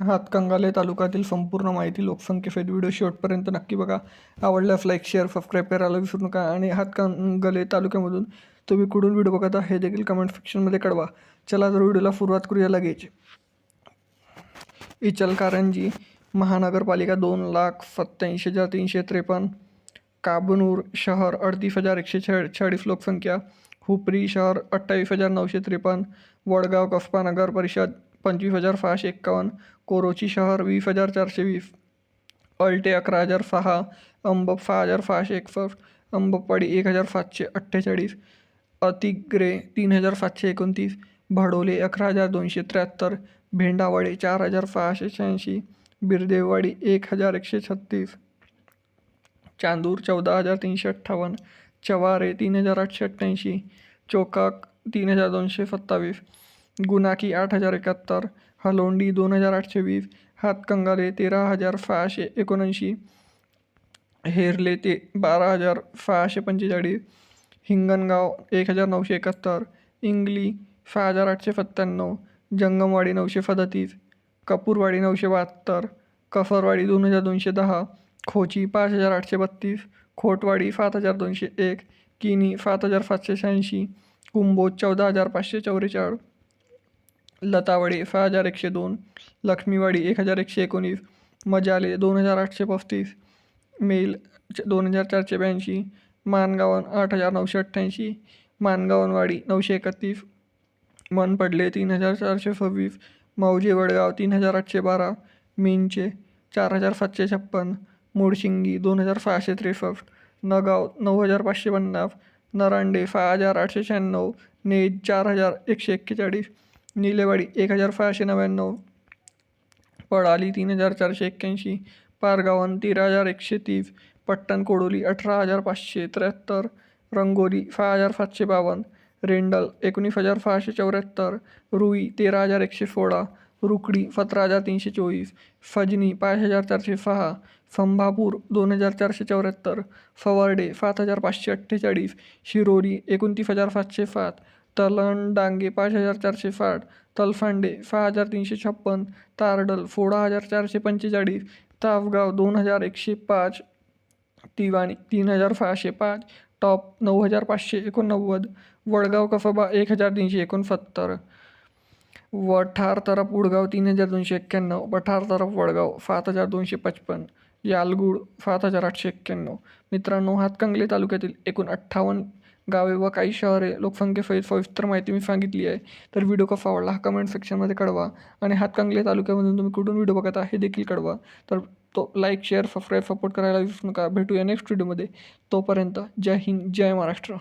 हातकंगाले तालुक्यातील संपूर्ण माहिती लोकसंख्येसहित व्हिडिओ शेवटपर्यंत नक्की बघा. आवडल्यास लाईक शेअर सबस्क्राईब करायला विसरू नका. आणि हातकंगले तालुक्यामधून तुम्ही कुठून व्हिडिओ बघता हे देखील कमेंट सेक्शनमध्ये कळवा. चला तर व्हिडिओला सुरुवात करूया लगेच. इचलकारंजी महानगरपालिका दोन लाख सत्याऐंशी हजार तीनशे त्रेपन्न. काबनूर शहर अडतीस हजार एकशे छे चाळीस लोकसंख्या. हुपरी शहर अठ्ठावीस हजार नऊशे त्रेपन्न. वडगाव कसबा नगर परिषद पंचवीस हजार सहाशे एक्कावन्न कोरोची शहर वीस हजार चारशे वीस अल्टे अकरा हजार सहा अंबप सहा हजार सहाशे एकसष्ट अंबपवाडी एक हजार सातशे अठ्ठेचाळीस अतिग्रे तीन हजार सातशे एकोणतीस भाडोले अकरा हजार दोनशे त्र्याहत्तर भेंडावाडे चार हजार सहाशे शहाऐंशी बिरदेववाडी एक हजार एकशे छत्तीस चांदूर चौदा हजार तीनशे अठ्ठावन्न चवारे तीन हजार आठशे अठ्ठ्याऐंशी चोकाक तीन हजार दोनशे सत्तावीस गुनाकी आठ हजार एकाहत्तर हलोंडी दोन हजार आठशे वीस हातकंगाले तेरा हजार सहाशे एकोणऐंशी हेरले ते बारा हजार सहाशे पंचेचाळीस हिंगणगाव एक हजार नऊशे एकाहत्तर इंगली सहा हजार आठशे सत्त्याण्णव जंगमवाडी नऊशे सदतीस कपूरवाडी नऊशे बहात्तर कफरवाडी दोन हजार दोनशे दहा खोची पाच हजार आठशे बत्तीस खोटवाडी सात हजार दोनशे एक किनी सात हजार सातशे शहाऐंशी कुंभोज चौदा हजार पाचशे चौवेचाळीस लतावाडी सहा हजार एकशे दोन लक्ष्मीवाडी एक हजार एकशे एकोणीस मजाले दोन हजार आठशे पस्तीस मेल च दोन हजार चारशे ब्याऐंशी मानगावन आठ हजार नऊशे अठ्ठ्याऐंशी मानगावनवाडी नऊशे एकतीस मनपडले तीन हजार चारशे सव्वीस माऊजे वडगाव तीन हजार आठशे बारा मिंचे चार हजार सातशे छप्पन मुडशिंगी दोन हजार सहाशे त्रेसष्ट नगाव नऊ हजार पाचशे पन्नास नरांडे सहा हजार आठशे शहाण्णव नेज चार हजार एकशे एक्केचाळीस निलेवाडी एक हजार सहाशे नव्याण्णव. पळाली तीन हजार चारशे एक्क्याऐंशी. पारगावन तेरा हजार एकशे तीस पट्टण कोडोली अठरा हजार पाचशे त्र्याहत्तर. रंगोली सहा हजार सातशे बावन्न. रेंडल एकोणीस हजार सहाशे चौऱ्याहत्तर. रुई तेरा हजार एकशे सोळा. रुकडी सतरा हजार तीनशे चोवीस. फजनी पाच हजार चारशे सहा. संभापूर दोन हजार चारशे चौऱ्याहत्तर. फवर्डे सात हजार पाचशे अठ्ठेचाळीस. शिरोली एकोणतीस हजार सातशे सात. तलन डांगे पाच हजार चारशे साठ तलफांडे सहा हजार तीनशे छप्पन तारडल सोळा हजार चारशे पंचेचाळीस तासगाव दोन हजार एकशे पाच तिवाणी तीन हजार सहाशे पाच टॉप नऊ हजार पाचशे एकोणनव्वद वडगाव कसबा एक हजार तीनशे एकोणसत्तर वठार तरफ उडगाव तीन हजार दोनशे एक्क्याण्णव पठार तरफ वडगाव सात हजार दोनशे पचपन यालगुड सात हजार आठशे एक्क्याण्णव. मित्रांनो हातकंगले तालुक्यातील एकूण अठ्ठावन्न गावे व काही शहरे लोकसंख्येसहित सविस्तर माहिती मी सांगितली आहे. तर व्हिडिओ कसा आवडला हा कमेंट सेक्शनमध्ये कळवा आणि हातकांगले तालुक्यामधून तुम्ही कुठून व्हिडिओ बघता हे देखील कळवा. तर तो लाईक शेअर सबस्क्राईब सपोर्ट करायला विसरू नका. भेटूया नेक्स्ट व्हिडिओमध्ये तोपर्यंत जय हिंद जय महाराष्ट्र.